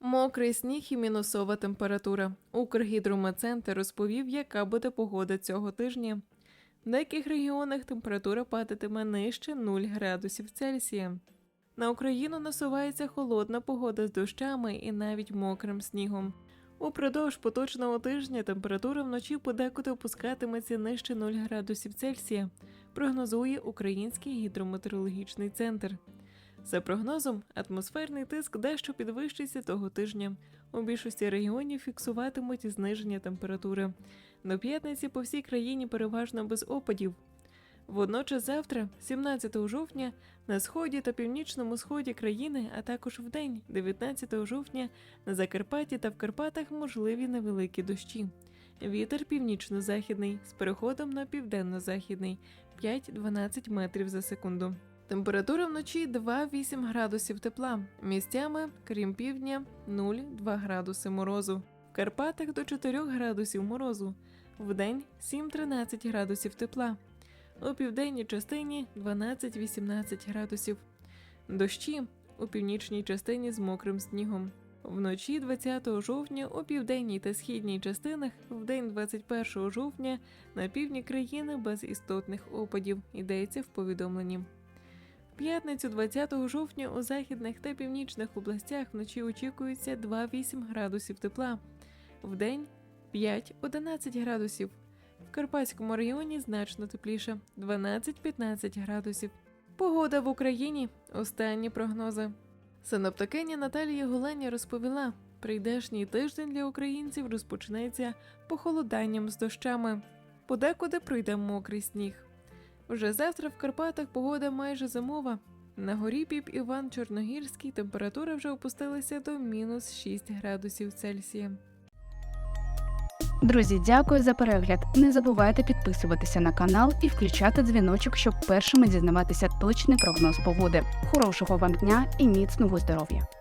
Мокрий сніг і мінусова температура. Укргідрометцентр розповів, яка буде погода цього тижня. В деяких регіонах температура падатиме нижче 0 градусів Цельсія. На Україну насувається холодна погода з дощами і навіть мокрим снігом. Упродовж поточного тижня температура вночі подекуди опускатиметься нижче 0 градусів Цельсія, прогнозує Український гідрометеорологічний центр. За прогнозом, атмосферний тиск дещо підвищиться того тижня. У більшості регіонів фіксуватимуть зниження температури. До п'ятниці по всій країні переважно без опадів. Водночас завтра, 17 жовтня, на сході та північному сході країни, а також вдень, 19 жовтня, на Закарпатті та в Карпатах можливі невеликі дощі. Вітер північно-західний з переходом на південно-західний 5-12 метрів за секунду. Температура вночі 2-8 градусів тепла. Місцями, крім півдня, 0-2 градуси морозу. В Карпатах до 4 градусів морозу. Вдень 7-13 градусів тепла. У південній частині 12-18 градусів. Дощі у північній частині з мокрим снігом. Вночі 20 жовтня у південній та східній частинах, вдень 21 жовтня на півдні країни без істотних опадів, йдеться в повідомленні. В п'ятницю 20 жовтня у західних та північних областях вночі очікується 2-8 градусів тепла, вдень 5-11 градусів. В Карпатському районі значно тепліше 12-15 градусів. Погода в Україні. Останні прогнози. Синоптикиня Наталія Гулені розповіла: прийдешній тиждень для українців розпочнеться похолоданням з дощами. Подекуди пройде мокрий сніг. Вже завтра в Карпатах погода майже зимова. На горі Піп Іван Чорногірський температура вже опустилася до мінус 6 градусів Цельсія. Друзі, дякую за перегляд. Не забувайте підписуватися на канал і включати дзвіночок, щоб першими дізнаватися точний прогноз погоди. Хорошого вам дня і міцного здоров'я!